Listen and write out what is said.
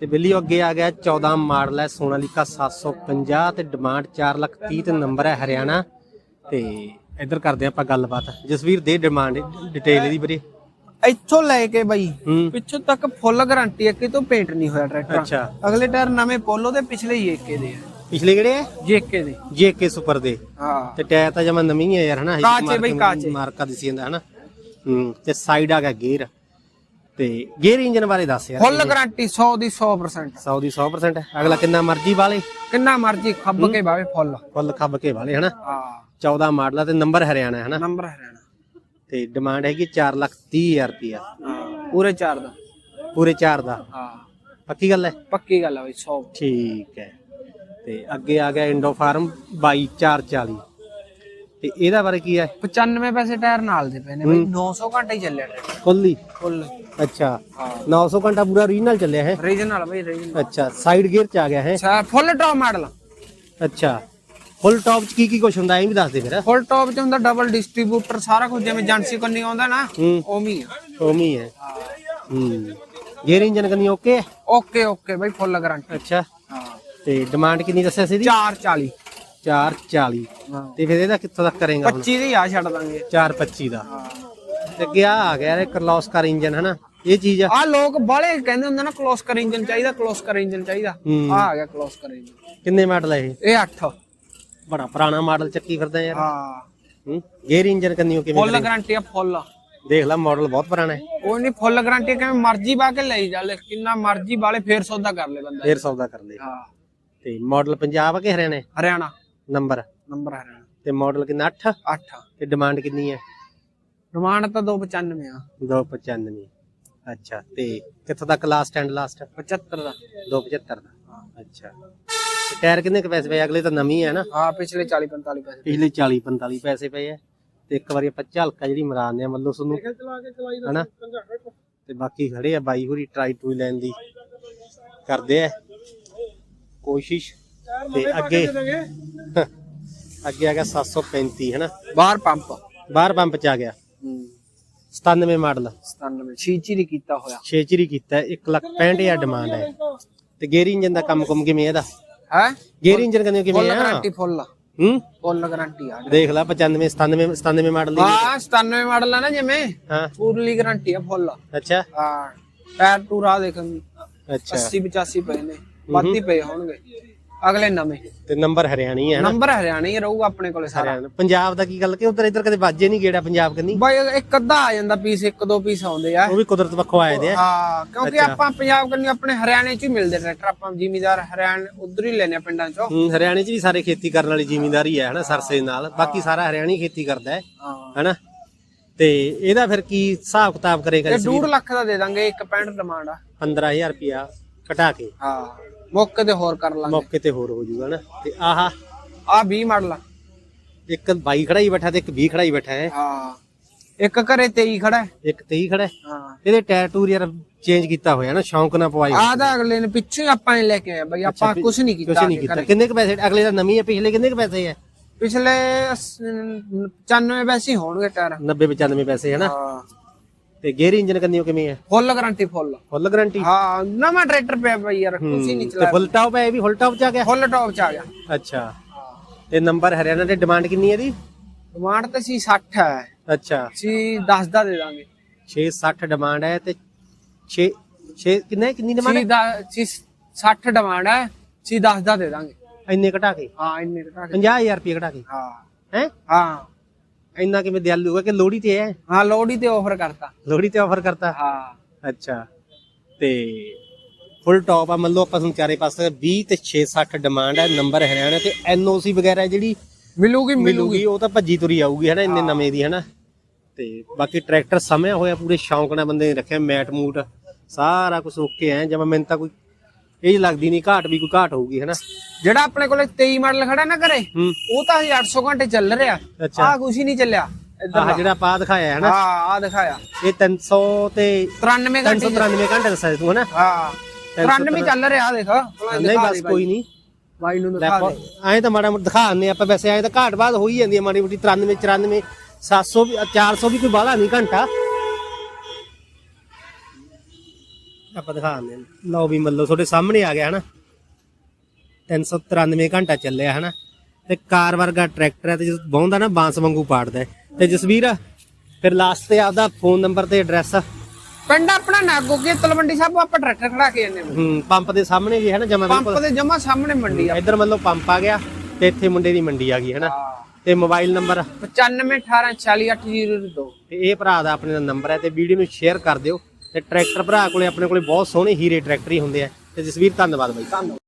ਤੇ ਬਿੱਲੀ ਅੱਗੇ ਆ ਗਿਆ 14 ਮਾਡਲ ਹੈ ਸੋਨਾਲੀਕਾ 750 ਤੇ ਡਿਮਾਂਡ 4 ਲੱਖ 30 ਤੇ ਨੰਬਰ ਹੈ ਹਰਿਆਣਾ। ਤੇ ਇੱਧਰ ਕਰਦੇ ਆਪਾਂ ਗੱਲਬਾਤ। ਜਸਵੀਰ ਦੇ ਡਿਮਾਂਡ ਡਿਟੇਲ ਇਹਦੀ ਵੀਰੇ। ਇੱਥੋਂ ਲੈ ਕੇ ਬਾਈ ਪਿੱਛੋਂ ਤੱਕ ਫੁੱਲ ਗਾਰੰਟੀ ਹੈ ਕਿ ਤੋਂ ਪੇਂਟ ਨਹੀਂ ਹੋਇਆ ਟਰੈਕਟਰ। ਅੱਛਾ। ਅਗਲੇ ਟਾਇਰ ਨਵੇਂ ਪੋਲੋ ਦੇ ਪਿਛਲੇ ਜੇਕੇ ਦੇ ਆ। ਪਿਛਲੇ ਕਿਹੜੇ ਹੈ ਜੇਕੇ ਦੇ। ਜੇਕੇ ਸੁਪਰ ਦੇ। ਹਾਂ। ਤੇ ਟਾਇਰ ਤਾਂ ਜਮਾ ਨਵੀਂ ਹੈ ਯਾਰ ਹਨਾ ਕਾਚ ਬਈ, ਕਾਚ। ਮਾਰਕਾ ਦਿਸੀ ਜਾਂਦਾ ਹਨਾ। ਹੂੰ ਤੇ ਸਾਈਡ ਆ ਗਿਆ ਗੇਅਰ ਤੇ ਗੇਅਰ ਇੰਜਨ ਬਾਰੇ ਦੱਸ ਯਾਰ ਫੁੱਲ ਗਾਰੰਟੀ 100 ਦੀ 100% 100 ਦੀ 100% ਹੈ। ਅਗਲਾ ਕਿੰਨਾ ਮਰਜ਼ੀ ਵਾਲੇ। ਕਿੰਨਾ ਮਰਜ਼ੀ ਖੱਬ ਕੇ ਬਾਵੇ ਫੁੱਲ। ਫੁੱਲ ਖੱਬ ਕੇ ਵਾਲੇ ਹਨਾ? ਹਾਂ। 14 ਮਾਡਲ ਆ ਤੇ ਨੰਬਰ ਹਰਿਆਣਾ ਹੈ ਹਨਾ? ਨੰਬਰ ਹਰਿਆਣਾ। ਤੇ ਡਿਮਾਂਡ ਹੈਗੀ 4 ਲੱਖ 30 ਹਜ਼ਾਰ ਰੁਪਿਆ ਹਾਂ। ਪੂਰੇ ਚਾਰ ਦਾ। ਪੂਰੇ 4 ਦਾ। ਹਾਂ। ਪੱਕੀ ਗੱਲ ਹੈ? ਪੱਕੀ ਗੱਲ ਆ ਬਈ 100 ਠੀਕ ਹੈ। ਤੇ ਅੱਗੇ ਆ ਗਿਆ ਇੰਡੋ ਫਾਰਮ 22440 ਤੇ ਇਹਦਾ ਬਾਰੇ ਕੀ ਹੈ? 95 ਪੈਸੇ ਟਾਇਰ ਨਾਲ ਦੇ ਪਏ ਨੇ ਬਈ। 900 ਘੰਟੇ ਹੀ ਚੱਲਿਆ ਟਰੈਕਟਰ ਫੁੱਲੀ ਫੁੱਲ। ਅੱਛਾ। ਹਾਂ। 900 ਘੰਟਾ ਪੂਰਾ ਰੀਜਨਲ ਚੱਲਿਆ ਹੈ? ਰੀਜਨਲ ਬਈ ਰੀਜਨਲ। ਅੱਛਾ ਸਾਈਡ ਗੇਅਰ ਚ ਆ ਗਿਆ ਹੈ? ਅੱਛਾ ਫੁੱਲ ਟੌਪ ਮਾਡਲ ਅੱਛਾ। ਫੁੱਲ ਟਾਪ ਚ ਕੀ ਕੀ ਕੁਝ ਹੁੰਦਾ ਇਹ ਵੀ ਦੱਸ ਦੇ ਫਿਰ। ਫੁੱਲ ਟੌਪ ਚ ਹੁੰਦਾ ਡਬਲ ਡਿਸਟ੍ਰੀਬਿਊਟਰ ਸਾਰਾ ਕੁਝ ਜਿਵੇਂ ਏਜੰਸੀ ਕੰਨੀ ਆਉਂਦਾ ਨਾ ਹੀ। ਆ। ਉਮੀ ਹੈ। ਹੂੰ। ਗੇਅਰ ਇੰਜਨ ਕੰਨੀ ਓਕੇ ਓਕੇ ਓਕੇ ਬਈ ਫੁੱਲ ਗਾਰੰਟੀ ਅੱਛਾ। ਹਾਂ। ਤੇ ਡਿਮਾਂਡ ਕਿੰਨੀ ਦੱਸਿਆ ਸੀ ਦੀ 440 440 ਹਾਂ। ਤੇ ਫਿਰ ਇਹਦਾ ਕਿੱਥੋਂ ਤੱਕ ਕਰੇਗਾ ਹੁਣ? 25 ਦੀ ਆ ਛੱਡ ਦਾਂਗੇ। 425 ਦਾ। ਤੇ ਅੱਗੇ ਆ ਗਿਆ ਇਹ ਕਰਲੋਸਕਰ ਇੰਜਨ ਹਨਾ? ਇਹ ਚੀਜ਼ ਆ। ਆ ਲੋਕ ਬਾਲੇ ਕਹਿੰਦੇ ਹੁੰਦੇ ਨਾ ਕਲੋਸਕਰ ਇੰਜਨ ਚਾਹੀਦਾ ਕਲੋਸਕਰ ਇੰਜਨ ਚਾਹੀਦਾ। ਆ ਆ ਗਿਆ ਕਲੋਸਕਰ ਇੰਜਨ। ਕਿੰਨੇ ਮਾਡਲ ਹੈ ਇਹ? ਇਹ 8 ਬੜਾ ਪੁਰਾਣਾ ਮਾਡਲ ਚੱਕੀ ਫਿਰਦਾ ਯਾਰ। ਹਾਂ। ਹੂੰ? ਗੇਅਰ ਇੰਜਨ ਕੰਨੀ ਉਹ ਕਿਵੇਂ ਫੁੱਲ ਗਾਰੰਟੀ ਆ ਫੁੱਲ। ਦੇਖ ਲੈ ਮਾਡਲ ਬਹੁਤ ਪੁਰਾਣਾ ਹੈ। ਕੋਈ ਨਹੀਂ ਫੁੱਲ ਗਾਰੰਟੀ ਕਿਵੇਂ ਮਰਜ਼ੀ ਬਾ ਕੇ ਲਈ ਜਾ ਲੈ ਕਿੰਨਾ ਮਰਜ਼ੀ ਵਾਲੇ ਫੇਰ ਸੌਦਾ ਕਰ ਲੈ ਬੰਦਾ। ਫੇਰ ਸੌਦਾ ਕਰ ਲੈ। ਹਾਂ। ਤੇ ਮਾਡਲ ਪੰਜਾਬ ਆ ਕਿ ਹਰਿਆਣਾ? ਹਰਿਆਣਾ। ਨੰਬਰ? ਨੰਬਰ ਹਰਿਆਣਾ ਤੇ ਮਾਡਲ ਕਿੰਨਾ? 8 8 ਤੇ ਡਿਮਾਂਡ ਕਿੰਨੀ ਹੈ? ਡਿਮਾਂਡ ਤਾਂ 295 ਆ। 295 ਅੱਛਾ ਤੇ ਕਿੱਥੋਂ ਤੱਕ ਲਾਸਟ ਐਂਡ ਲਾਸਟ 75 ਦਾ। 275 ਦਾ। ਅੱਛਾ। ਟਾਇਰ ਕਿੰਨੇ ਕੁ ਪੈਸੇ ਪਏ? ਅਗਲੇ ਤਾਂ ਨਵੀਂ ਹੈ ਨਾ? ਹਾਂ ਪਿਛਲੇ 40 45 ਪੈਸੇ ਪਿਛਲੇ 40 45 ਪੈਸੇ ਪਏ ਆ। ਤੇ ਇੱਕ ਵਾਰੀ ਆਪਾਂ ਝਲਕਾ ਜਿਹੜੀ ਮਰਾਉਂਦੇ ਆ ਮੱਲੋ ਤੁਹਾਨੂੰ ਹਨਾ? ਤੇ ਬਾਕੀ ਖੜੇ ਆ ਬਾਈ ਹੋਰੀ ਟਰਾਈ ਟੂਈ ਲੈਣ ਦੀ। ਕਰਦੇ ਆ। ਕੋਸ਼ਿਸ਼। ਤੇ ਅੱਗੇ ਅੱਗੇ ਆ ਗਿਆ 735 ਹਨਾ? ਬਾਹਰ ਪੰਪ। ਬਾਹਰ ਪੰਪ ਚ ਆ ਗਿਆ। 97 ਮਾਡਲ। 97 ਛੀਚੀ ਕੀਤਾ ਹੋਇਆ। 6 ਚਰੀ ਕੀਤਾ 1 ਲੱਖ 65000 ਡਿਮਾਂਡ ਹੈ। ਤੇ ਗੇਅਰ ਇੰਜਨ ਦਾ ਕੰਮ ਕੁਮ ਕਿਵੇਂ ਇਹਦਾ? ਹੈ? ਗੇਅਰ ਇੰਜਨ ਕਹਿੰਦੇ ਕਿਵੇਂ ਆ? ਗਾਰੰਟੀ ਫੁੱਲ ਹੂੰ? ਫੁੱਲ ਗਾਰੰਟੀ ਆ। ਦੇਖ ਲੈ 95 97 97 ਮਾਡਲ ਦੀ। ਹਾਂ 97 ਮਾਡਲ ਆ ਨਾ ਜਿਵੇਂ। ਹਾਂ। ਪੂਰੀ ਗਾਰੰਟੀ ਆ ਫੁੱਲ ਅੱਛਾ। ਹਾਂ। ਟਾਇਰ ਟੂਰ ਆ ਦੇਖ। ਅੱਛਾ। 80 85 ਪਏ ਨੇ। ਵੱਧ ਹੀ ਪਏ ਹੋਣਗੇ। ਅਗਲੇ ਨਵੇਂ। ਤੇ ਨੰਬਰ ਹਰਿਆਣੀ ਹੈ ਨਾ? ਨੰਬਰ ਹਰਿਆਣਾ ਹੀ ਰਹੂਗਾ ਆਪਣੇ ਕੋਲੇ ਸਾਰਾ। ਹਰਿਆਣਾ। ਪੰਜਾਬ ਦਾ ਕੀ ਗੱਲ ਕਿ ਉਧਰ ਇੱਧਰ ਕਦੇ ਵਾਜੇ ਨਹੀਂ ਗੇੜਾ ਪੰਜਾਬ ਕੰਨੀ? ਬਾਈ ਇੱਕ ਅੱਧਾ ਆ ਜਾਂਦਾ ਪੀਸ ਇੱਕ ਦੋ ਪੀਸ ਆਉਂਦੇ ਆ। ਉਹ ਵੀ ਕੁਦਰਤ ਪੱਖੋਂ ਆਏ ਦੇ ਆ। ਹਾਂ ਕਿਉਂਕਿ ਆਪਾਂ ਪੰਜਾਬ ਕੰਨੀ ਆਪਣੇ ਹਰਿਆਣੇ ਚ ਹੀ ਮਿਲਦੇ ਟਰੈਕਟਰ ਆਪਾਂ ਜ਼ਿਮੀਦਾਰ ਹਰਿਆਣ ਉਧਰ ਹੀ ਲੈਨੇ ਆ ਪਿੰਡਾਂ ਚੋਂ। ਹੂੰ, ਹਰਿਆਣੇ 'ਚ ਵੀ ਸਾਰੇ ਖੇਤੀ ਕਰਨ ਵਾਲੀ ਜ਼ਿਮੀਂਦਾਰੀ ਹੈ ਹਨਾ ਸਰਸੇ ਨਾਲ। ਬਾਕੀ ਸਾਰਾ ਹਰਿਆਣੀ ਖੇਤੀ ਕਰਦਾ ਹੈ ਹਨਾ। ਤੇ ਇਹਦਾ ਫਿਰ ਕੀ ਹਿਸਾਬ ਕਿਤਾਬ ਕਰੇਗਾ ਇਸ 2 ਲੱਖ ਦਾ ਦੇ ਦਾਂਗੇ ਇੱਕ 65 ਡਿਮਾਂਡ ਆ। 15000 ਰੁਪਿਆ ਘਟਾ ਕੇ। ਹਾਂ। ਮੌਕੇ ਤੇ ਹੋਰ ਕਰ ਲਾਂਗੇ। ਮੌਕੇ ਤੇ ਹੋਰ ਹੋ ਜਾਊਗਾ ਨਾ। ਤੇ ਆਹ ਆ 20 ਮਾਡਲ ਆ। ਇੱਕ 22 ਖੜਾ ਹੀ ਬੈਠਾ ਤੇ ਇੱਕ 20 ਖੜਾ ਹੀ ਬੈਠਾ ਹੈ। ਹਾਂ। ਇੱਕ ਘਰੇ 23 ਖੜਾ ਹੈ। ਇੱਕ 23 ਖੜਾ ਹੈ। ਹਾਂ। ਇਹਦੇ ਟਾਇਰ ਟੂਰ ਯਾਰ ਚੇਂਜ ਕੀਤਾ ਹੋਇਆ ਨਾ ਸ਼ੌਂਕ ਨਾਲ ਪਵਾਈ ਆਹ ਤਾਂ ਅਗਲੇ ਨੇ ਪਿੱਛੇ ਹੀ ਆਪਾਂ ਨੇ ਲੈ ਕੇ ਆਏ ਬਈ ਆਪਾਂ ਕੁਝ ਨਹੀਂ ਕੀਤਾ ਨਹੀਂ ਕੀਤਾ। ਕਿੰਨੇ ਕ ਪੈਸੇ ਅਗਲੇ ਦਾ ਨਵੀਂ ਹੈ ਪਿਛਲੇ ਕਿੰਨੇ ਕ ਪੈਸੇ ਹੈ? ਪਿਛਲੇ 95 ਪੈਸੇ ਹੀ ਹੋਣਗੇ ਟਾਇਰ। 90 95 ਪੈਸੇ ਹਨਾ ਹਾਂ। ਤੇ ਗੇਅਰ ਇੰਜਨ ਕੰਨੀ ਕਿਵੇਂ ਹੈ full guarantee full. Full guarantee ਹਾਂ ਨਵਾਂ ਟਰੈਕਟਰ ਪਿਆ ਬਈ ਯਾਰ ਹੀ ਨਹੀਂ ਤੇ ਚਲਾਇਆ। ਫੁੱਲ ਟਾਪ ਹੈ ਇਹ ਵੀ ਫੁੱਲ ਟਾਪ ਚ ਆ ਗਿਆ? ਫੁੱਲ ਟੌਪ ਚ ਆ ਗਿਆ। ਅੱਛਾ। ਤੇ ਨੰਬਰ ਹਰਿਆਣਾ ਦੇ ਡਿਮਾਂਡ ਕਿੰਨੀ ਹੈ ਦੀ ਡਿਮਾਂਡ ਤੇ ਸੀ 60 ਹੈ। ਅੱਛਾ। ਸੀ 10 ਦਾ ਦੇ ਦਾਂਗੇ। 660 ਡਿਮਾਂਡ ਹੈ ਤੇ 6 6 ਕਿੰਨੇ ਕਿੰਨੀ ਡਿਮਾਂਡ ਸੀ 60 ਡਿਮਾਂਡ ਹੈ ਸੀ 10 ਦਾ ਦੇ ਦਾਂਗੇ। ਹੈ ਇੰਨੇ ਘਟਾ ਕੇ? ਹਾਂ ਇੰਨੇ ਘਟਾ ਕੇ। 50000 ਰੁਪਏ ਘਟਾ ਕੇ? ਹਾਂ। ਹੈ? ਹਾਂ। ਇੰਨਾ ਕਿਵੇਂ ਦਿਆਲੂ ਹੈ ਕਿ ਲੋੜੀ ਤੇ ਹੈ? ਹਾਂ ਲੋੜੀ ਤੇ ਆਫਰ ਕਰਤਾ। ਲੋੜੀ ਤੇ ਆਫਰ ਕਰਤਾ? ਹਾਂ। ਅੱਛਾ। ਤੇ ਫੁੱਲ ਟਾਪ ਆ ਮੰਨ ਲਓ ਆਪਾਂ ਤੁਹਾਨੂੰ ਚਾਰੇ ਪਾਸੇ 20 ਤੇ 6 60 ਡਿਮਾਂਡ ਹੈ ਨੰਬਰ ਹਰਿਆਣਾ ਤੇ ਐਨਓਸੀ ਵਗੈਰਾ ਜਿਹੜੀ ਮਿਲੂਗੀ ਮਿਲੂਗੀ। ਉਹ ਤਾਂ ਭੱਜੀ ਤੁਰੀ ਆਊਗੀ ਹਨਾ ਇੰਨੇ ਨਵੇਂ ਦੀ ਹਨਾ। ਤੇ ਬਾਕੀ ਟਰੈਕਟਰ ਸਮਿਆ ਹੋਇਆ ਪੂਰੇ ਸ਼ੌਂਕ ਨਾਲ ਬੰਦੇ ਨੇ ਰੱਖਿਆ ਮੈਟ ਮੂਟ ਸਾਰਾ ਕੁਝ ਓਕੇ ਐ ਜਿਵੇਂ ਮੈਨੂੰ ਤਾਂ ਕੋਈ ਇਹ ਲੱਗਦੀ ਨਹੀਂ ਘਾਟ ਵੀ ਕੋਈ ਘਾਟ ਹੋਊਗੀ ਹਨਾ? ਜਿਹੜਾ ਆਪਣੇ ਕੋਲੇ 23 ਮਾਡਲ ਖੜਾ ਨਾ ਘਰੇ ਹੂੰ। ਉਹ ਤਾਂ 800 ਘੰਟੇ ਚੱਲ ਰਿਹਾ। ਅੱਛਾ। ਆ ਕੁਝ ਹੀ ਨਹੀਂ ਚੱਲਿਆ। ਆਹ ਜਿਹੜਾ ਪਾ ਦਿਖਾਇਆ ਹੈ ਨਾ ਹਾਂ ਆ ਦਿਖਾਇਆ। ਇਹ 300 ਤੇ 93 ਘੰਟੇ 393 ਘੰਟੇ ਦੱਸਿਆ ਤੂੰ ਹਨਾ? ਹਾਂ। 93 ਚੱਲ ਰਿਹਾ ਦੇਖ। ਨਹੀਂ ਬਸ ਕੋਈ ਨਹੀਂ। ਬਾਈ ਨੂੰ ਦਿਖਾ ਦੇ। ਐਂ ਤਾਂ ਮਾੜਾ ਮੋਟਾ ਦਿਖਾ ਦਿੰਦੇ ਆਪਾਂ ਵੈਸੇ ਐਂ ਤਾਂ ਘਾਟ ਬਾਅਦ ਹੋ ਹੀ ਜਾਂਦੀ ਹੈ ਮਾੜੀ ਮੋਟੀ 93 94 700 ਵੀ 400 ਵੀ ਕੋਈ ਬਾਹਲਾ ਨਹੀਂ ਘੰਟਾ। ਆਪਾਂ ਦਿਖਾ ਦਿੰਦੇ ਹਾਂ। ਲਓ ਵੀ ਮੱਲੋ ਤੁਹਾਡੇ ਸਾਹਮਣੇ ਆ ਗਿਆ ਹਨਾ। 393 ਘੰਟਾ ਚੱਲਿਆ ਹਨਾ। ਤੇ ਕਾਰ ਵਰਗਾ ਟਰੈਕਟਰ ਹੈ ਤੇ ਜਦੋਂ ਬਹੁੰਦਾ ਨਾ ਬਾਂਸ ਵਾਂਗੂ ਪਾੜਦਾ। ਤੇ ਜਸਵੀਰ ਫਿਰ ਲਾਸਟ ਤੇ ਆਪਦਾ ਫੋਨ ਨੰਬਰ ਤੇ ਐਡਰੈਸ ਪਿੰਡ ਆਪਣਾ ਨਾਗੋਗੇ ਤਲਵੰਡੀ ਸਾਹਿਬ ਆਪਾਂ ਟਰੈਕਟਰ ਖੜਾ ਕੇ ਜਾਂਦੇ ਹਾਂ। ਹੂੰ ਪੰਪ ਦੇ ਸਾਹਮਣੇ ਜੀ ਹੈ ਨਾ ਜਮਾ ਪੰਪ ਦੇ ਜਮਾ ਸਾਹਮਣੇ ਮੰਡੀ ਆ। ਇੱਧਰ ਮਤਲਬ ਪੰਪ ਆ ਗਿਆ ਤੇ ਇੱਥੇ ਮੁੰਡੇ ਦੀ ਮੰਡੀ ਆ ਗਈ ਹੈ ਨਾ। ਤੇ ਮੋਬਾਈਲ ਨੰਬਰ 9518468002 ਤੇ ਇਹ ਭਰਾ ਦਾ ਆਪਣੇ ਦਾ ਨੰਬਰ ਹੈ ਤੇ ਵੀਡੀਓ ਨੂੰ ਸ਼ੇਅਰ ਕਰ ਦਿਓ। ਤੇ ਟਰੈਕਟਰ ਭਰਾ ਕੋਲੇ ਆਪਣੇ ਕੋਲੇ ਬਹੁਤ ਸੋਹਣੇ ਹੀਰੇ ਟਰੈਕਟਰ ਹੀ ਹੁੰਦੇ ਆ। ਤੇ ਜਸਵੀਰ, ਧੰਨਵਾਦ ਬਾਈ। ਧੰਨਵਾਦ